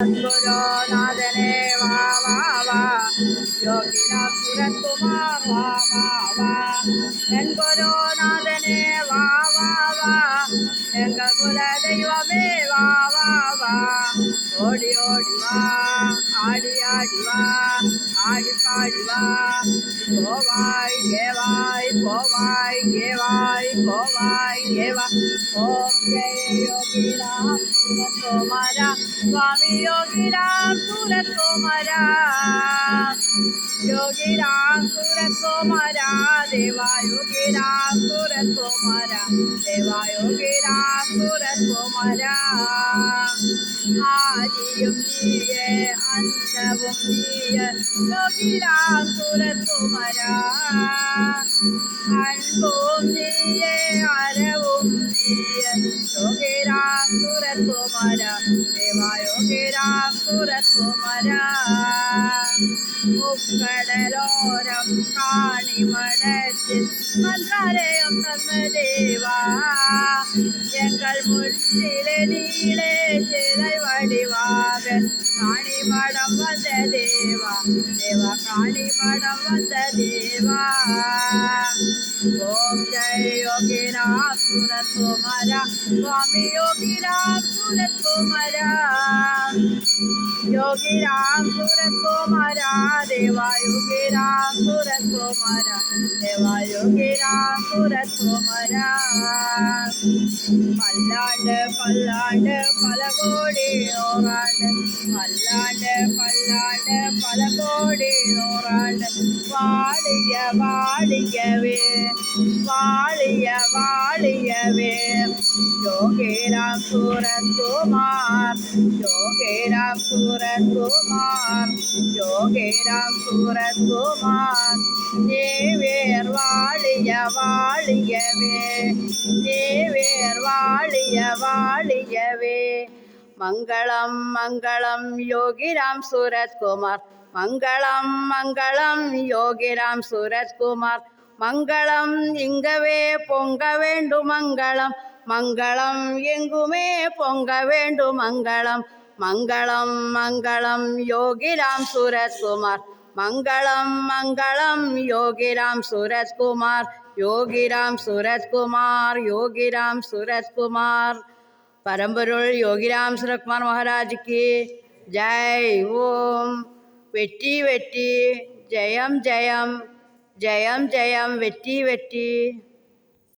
గురునాథనే వా వా யோகிராபுரத்துமா வா வா வா என் குருநாதனே வா வா வா எங்க குல தெய்வமே வா வா வா ஓடி ஓடி வா ஆடி ஆடி வா ஆடி பாடி வா போவாய் தேவாய் போவாய் தேவாய் போவாய் தேவா ஓம் ஜெய யோகிராம் சூரத் சோமரா சுவாமி Yogiram Surat சோமரா yogi ram surat deva yogi ram surat deva yogi ram surat kumara haji yogiye antavumiye yogi ram surat kumara antavumiye aravumiye yogi ram surat deva yogi ram surat മുക്കടലോരം കാണിമടത്തിൽ മന്ത്രാലയം തന്ന ദേവാ എങ്കൾ മുന്നിലെ നീളെ ചിലൈ വടിവാക കാണിമടം വന്ന ദേവാ ദേവ കാണിമടം വന്ന ദേവാ ഓം ജയ യോഗിരാം സുരത്വമര സ്വാമി യോഗിരാം സുരത്വമരാ யோகிராம் சுரத் குமாரா யோகிராம் சுரத் குமாரா தேவா யோகிராம் சுரத் குமாரா தேவா யோகிராம் சுரத் குமாரா பல்லாண்டு பல்லாண்டு பல கோடி ஓராண்டு பல்லாண்டு பல்லாண்டு பல கோடி ஓராண்டு வாழிய வாழியவே வாழிய வாழியவே யோகேராம் சூரத்குமார் யோகேராம் சூரத்குமார் யோகேராம் சூரத்குமார் தேவேர் வாழிய வாழியவே தேவேர் வாழிய வாழியவே மங்களம் மங்களம் யோகிராம் சூரத்குமார் மங்களம் மங்களம் யோகிராம் சூரத்குமார் மங்களம் இங்கவே பொங்க வேண்டும் மங்களம் மங்களம் எங்குமே பொங்க வேண்டும் மங்களம் മംഗളം മംഗളം യോഗിരാം സൂരജ് കുമാർ മംഗളം മംഗളം യോഗിരാം സൂരജ് കുമാർ യോഗിരാം സൂരജ് കുമാർ യോഗിരാം സൂരജ് കുമാർ പരമ്പൊരുൾ യോഗിരാം സുരകുമാർ മഹാരാജ് കി ജയ് ഓം വെട്ടി വെട്ടി ജയം ജയം ജയം ജയം വെട്ടി വെട്ടി